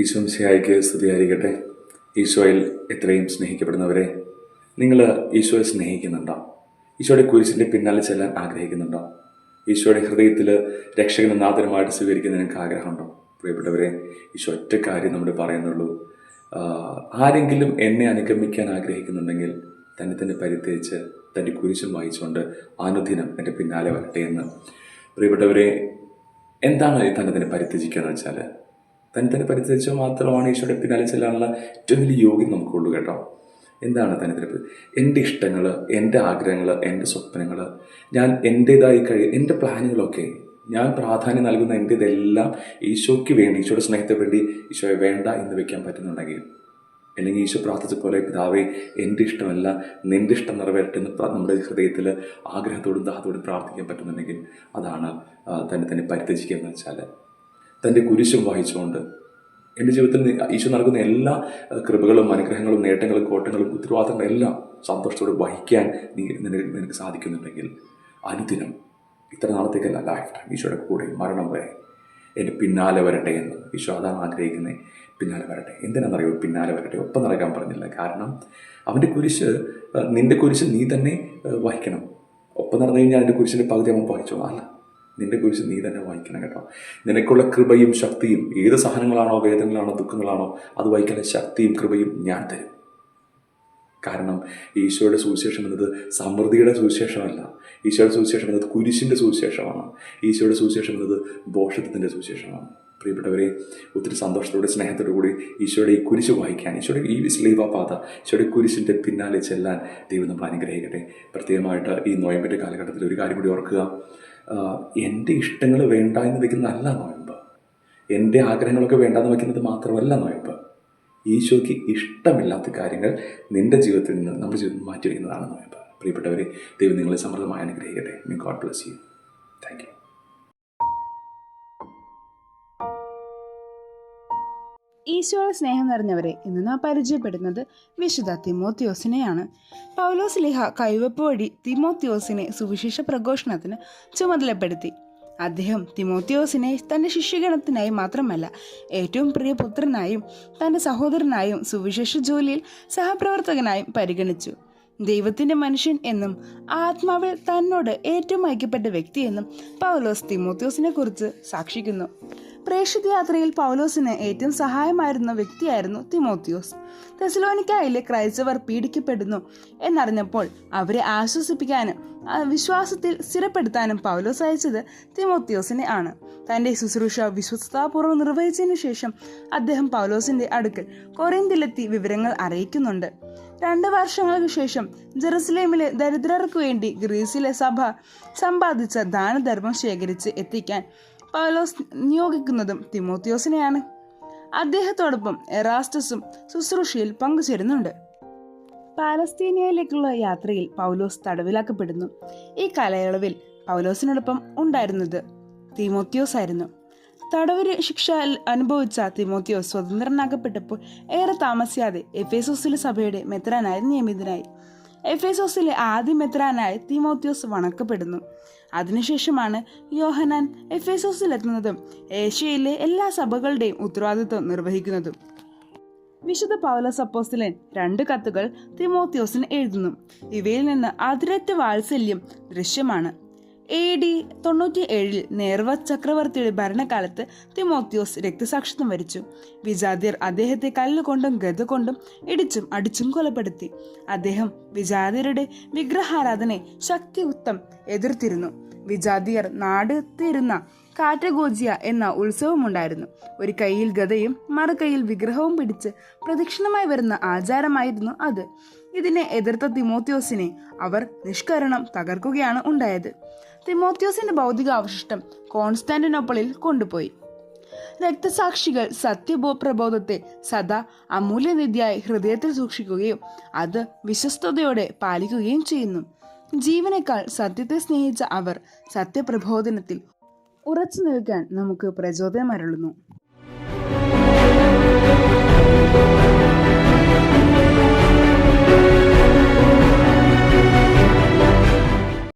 ഈശോംശിയായിക്ക് സ്തുതിയായിരിക്കട്ടെ. ഈശോയിൽ എത്രയും സ്നേഹിക്കപ്പെടുന്നവരെ നിങ്ങൾ ഈശോയെ സ്നേഹിക്കുന്നുണ്ടോ? ഈശോയുടെ കുരിശിന്റെ പിന്നാലെ ചെല്ലാൻ ആഗ്രഹിക്കുന്നുണ്ടോ? ഈശോയുടെ ഹൃദയത്തിൽ രക്ഷകനെ നാഥനുമായിട്ട് സ്വീകരിക്കുന്ന നിങ്ങൾക്ക് ആഗ്രഹമുണ്ടോ? പ്രിയപ്പെട്ടവരെ ഈശോ ഒറ്റ കാര്യം നമ്മൾ പറയുന്നുള്ളൂ. ആരെങ്കിലും എന്നെ അനുഗമിക്കാൻ ആഗ്രഹിക്കുന്നുണ്ടെങ്കിൽ തന്നെ തന്നെ പരിത്തേച്ച് തന്റെ കുരിശും വായിച്ചുകൊണ്ട് അനുദിനം എന്റെ പിന്നാലെ വരട്ടെ എന്ന്. പ്രിയപ്പെട്ടവരെ എന്താണ് തന്നെ തന്നെ പരിത്യജിക്കുക എന്ന് വെച്ചാൽ തന്നെ തന്നെ പരിചരിച്ചാൽ മാത്രമാണ് ഈശോയുടെ പിന്നാലെ ചെല്ലാനുള്ള ഏറ്റവും വലിയ യോഗ്യം നമുക്കുള്ളൂ കേട്ടോ. എന്താണ് തന്നെ എന്റെ ഇഷ്ടങ്ങൾ എന്റെ ആഗ്രഹങ്ങൾ എന്റെ സ്വപ്നങ്ങൾ ഞാൻ എന്റെതായി കഴി എന്റെ പ്ലാനുകളൊക്കെ ഞാൻ പ്രാധാന്യം നൽകുന്ന എന്റെ ഇതെല്ലാം ഈശോയ്ക്ക് വേണ്ടി ഈശോയുടെ സ്നേഹത്തെ വേണ്ടി ഈശോയെ വേണ്ട എന്ന് വെക്കാൻ പറ്റുന്നുണ്ടെങ്കിൽ അല്ലെങ്കിൽ ഈശോ പ്രാർത്ഥിച്ച പോലെ പിതാവേ എന്റെ ഇഷ്ടമല്ല നിന്റെ ഇഷ്ടം പ്ര- നമ്മുടെ ഹൃദയത്തിൽ ആഗ്രഹത്തോടും ദാഹത്തോടും പ്രാർത്ഥിക്കാൻ പറ്റുന്നുണ്ടെങ്കിൽ അതാണ് തന്നെ തന്നെ പരിത്യജിക്കുക എന്ന് വെച്ചാൽ തന്റെ കുരിശും വായിച്ചുകൊണ്ട് എന്റെ ജീവിതത്തിൽ ഈശോ നൽകുന്ന എല്ലാ കൃപകളും അനുഗ്രഹങ്ങളും നേട്ടങ്ങളും കോട്ടങ്ങളും ഉത്തരവാദിത്തങ്ങളും എല്ലാം സന്തോഷത്തോടെ വഹിക്കാൻ നീ നിനക്ക് നിനക്ക് സാധിക്കുന്നുണ്ടെങ്കിൽ അനുദിനം ഇത്ര നാളത്തേക്കല്ല ലൈഫ് ടൈം ഈശോയുടെ കൂടെ മരണം വരെ എന്റെ പിന്നാലെ വരട്ടെ എന്ന് ഈശോ അതാണ് ആഗ്രഹിക്കുന്നത് പിന്നാലെ വരട്ടെ. എന്തിനാണെന്നറിയോ? പിന്നാലെ വരട്ടെ. ഒപ്പം നടക്കാൻ പറഞ്ഞില്ല. കാരണം അവന്റെ കുരിശ് നിന്റെ കുരിശ് നീ തന്നെ വഹിക്കണം. ഒപ്പം നടന്നു കഴിഞ്ഞാൽ അതിന്റെ കുരിശിന്റെ പകുതി അവൻ വഹിച്ചോളാം. അല്ല നിന്റെ കുരിശ് നീ തന്നെ വായിക്കണം കേട്ടോ. നിനക്കുള്ള കൃപയും ശക്തിയും ഏത് സഹനങ്ങളാണോ വേദനകളാണോ ദുഃഖങ്ങളാണോ അത് വഹിക്കാനുള്ള ശക്തിയും കൃപയും ഞാൻ തരും. കാരണം ഈശോയുടെ സുവിശേഷം എന്നത് സമൃദ്ധിയുടെ സുവിശേഷമല്ല. ഈശോയുടെ സുവിശേഷം എന്നത് കുരിശിന്റെ സുവിശേഷമാണ്. ഈശോയുടെ സുവിശേഷം എന്നത് ബോഷത്വത്തിന്റെ സുവിശേഷമാണ്. പ്രിയപ്പെട്ടവരെ ഒത്തിരി സന്തോഷത്തോടെ സ്നേഹത്തോടു കൂടി ഈശോയുടെ ഈ കുരിശ് വായിക്കാൻ ഈശോയുടെ ഈ സ്ലീവ പാത ഈശോയുടെ കുരിശിന്റെ പിന്നാലെ ചെല്ലാൻ ദൈവം നമ്മൾ അനുഗ്രഹിക്കട്ടെ. പ്രത്യേകമായിട്ട് ഈ നോയമ്പിന്റെ കാലഘട്ടത്തിൽ ഒരു കാര്യം കൂടി ഓർക്കുക. എന്റെ ഇഷ്ടങ്ങൾ വേണ്ട എന്ന് വെക്കുന്നതല്ല നോയമ്പ്. എന്റെ ആഗ്രഹങ്ങളൊക്കെ വേണ്ടാന്ന് വയ്ക്കുന്നത് മാത്രമല്ല നോയമ്പ്. ഈശോയ്ക്ക് ഇഷ്ടമില്ലാത്ത കാര്യങ്ങൾ നിന്റെ ജീവിതത്തിൽ നിന്ന് നമ്മുടെ ജീവിതത്തിൽ മാറ്റി വയ്ക്കുന്നതാണ് നോയമ്പ്. പ്രിയപ്പെട്ടവരെ ദൈവം നിങ്ങളെ സമൃദ്ധമായി അനുഗ്രഹിക്കട്ടെ. May God bless you thank you ഈശോയുടെ സ്നേഹം നിറഞ്ഞവരെ ഇന്ന് നാം പരിചയപ്പെടുന്നത് വിശുദ്ധ തിമോത്യോസിനെയാണ് പൗലോസ് ലിഹ കൈവപ്പ് വഴി തിമോത്യോസിനെ സുവിശേഷ പ്രഘോഷണത്തിന് ചുമതലപ്പെടുത്തി. അദ്ദേഹം തിമോത്യോസിനെ തന്റെ ശിഷ്യഗണത്തിനായി മാത്രമല്ല ഏറ്റവും പ്രിയ പുത്രനായും തന്റെ സഹോദരനായും സുവിശേഷ ജോലിയിൽ സഹപ്രവർത്തകനായും പരിഗണിച്ചു. ദൈവത്തിന്റെ മനുഷ്യൻ എന്നും ആത്മാവിൽ തന്നോട് ഏറ്റവും ഐക്യപ്പെട്ട വ്യക്തിയെന്നും പൗലോസ് തിമോത്യോസിനെ കുറിച്ച് സാക്ഷിക്കുന്നു. പ്രേക്ഷിത യാത്രയിൽ പൗലോസിന് ഏറ്റവും സഹായമായിരുന്ന വ്യക്തിയായിരുന്നു തിമോത്തിയോസ്. തെസലോനിക്കായിലെ ക്രൈസ്തവർ പീഡിക്കപ്പെടുന്നു എന്നറിഞ്ഞപ്പോൾ അവരെ ആശ്വസിപ്പിക്കാനും വിശ്വാസത്തിൽ സ്ഥിരപ്പെടുത്താനും പൗലോസ് അയച്ചത് തിമോത്തിയോസിനെ ആണ്. തന്റെ ശുശ്രൂഷ വിശ്വസ്താപൂർവം നിർവഹിച്ചതിനു ശേഷം അദ്ദേഹം പൗലോസിന്റെ അടുക്കൽ കൊറിന്തിലെത്തി വിവരങ്ങൾ അറിയിക്കുന്നുണ്ട്. രണ്ട് വർഷങ്ങൾക്ക് ശേഷം ജെറുസലേമിലെ ദരിദ്രർക്ക് വേണ്ടി ഗ്രീസിലെ സഭ സമ്പാദിച്ച ദാനധർമ്മം ശേഖരിച്ച് എത്തിക്കാൻ പൗലോസ് നിയോഗിക്കുന്നതും തിമോത്തിയോസിനെയാണ്. അദ്ദേഹത്തോടൊപ്പം എറാസ്റ്റസും ശുശ്രൂഷയിൽ പങ്കുചേരുന്നുണ്ട്. പാലസ്തീനയിലേക്കുള്ള യാത്രയിൽ പൗലോസ് തടവിലാക്കപ്പെടുന്നു. ഈ കാലയളവിൽ പൗലോസിനോടൊപ്പം ഉണ്ടായിരുന്നത് തിമോത്തിയോസ് ആയിരുന്നു തടവര് ശിക്ഷ അനുഭവിച്ച തിമോത്തിയോസ് സ്വതന്ത്രനാക്കപ്പെട്ടപ്പോൾ ഏറെ താമസിയാതെ എഫേസോസിലെ സഭയുടെ മെത്രാനായി നിയമിതനായി. എഫേസോസിലെ ആദ്യ മെത്രാനായി തിമോത്യോസ് വണക്കപ്പെടുന്നു. അതിനുശേഷമാണ് യോഹനാൻ എഫേസോസിലെത്തുന്നതും ഏഷ്യയിലെ എല്ലാ സഭകളുടെയും ഉത്തരവാദിത്വം നിർവഹിക്കുന്നതും. വിശുദ്ധ പൗലോസ് അപ്പോസ്തലൻ രണ്ട് കത്തുകൾ തിമോത്യോസിന് എഴുതുന്നു. ഇവയിൽ നിന്ന് അതിരറ്റ വാത്സല്യം ദൃശ്യമാണ്. എ ഡി തൊണ്ണൂറ്റി ഏഴിൽ നേർവ ചക്രവർത്തിയുടെ ഭരണകാലത്ത് തിമോത്തിയോസ് രക്തസാക്ഷിത്വം വരിച്ചു. വിജാതിയർ അദ്ദേഹത്തെ കല്ലുകൊണ്ടും ഗത കൊണ്ടും ഇടിച്ചും അടിച്ചും കൊലപ്പെടുത്തി. അദ്ദേഹം വിജാതിയരുടെ വിഗ്രഹാരാധനയെ ശക്തിയുക്തം എതിർത്തിരുന്നു. വിജാതിയർ നാടുത്തിരുന്ന കാറ്റഗോജിയ എന്ന ഉത്സവമുണ്ടായിരുന്നു. ഒരു കൈയിൽ ഗതയും മറുകൈയിൽ വിഗ്രഹവും പിടിച്ച് പ്രദക്ഷിണമായി വരുന്ന ആചാരമായിരുന്നു അത്. ഇതിനെ എതിർത്ത തിമോത്യോസിനെ അവർ നിഷ്കരണം തകർക്കുകയാണ് ഉണ്ടായത്. തിമോത്യോസിന്റെ ഭൗതിക അവശിഷ്ടം കോൺസ്റ്റാന്റിനോപ്പിളിൽ കൊണ്ടുപോയി. രക്തസാക്ഷികൾ സത്യബോ പ്രബോധത്തെ സദാ അമൂല്യനിധിയായി ഹൃദയത്തിൽ സൂക്ഷിക്കുകയും അത് വിശ്വസ്തയോടെ പാലിക്കുകയും ചെയ്യുന്നു. ജീവനേക്കാൾ സത്യത്തെ സ്നേഹിച്ച അവർ സത്യപ്രബോധനത്തിൽ ഉറച്ചു നിൽക്കാൻ നമുക്ക് പ്രചോദനമരുളുന്നു.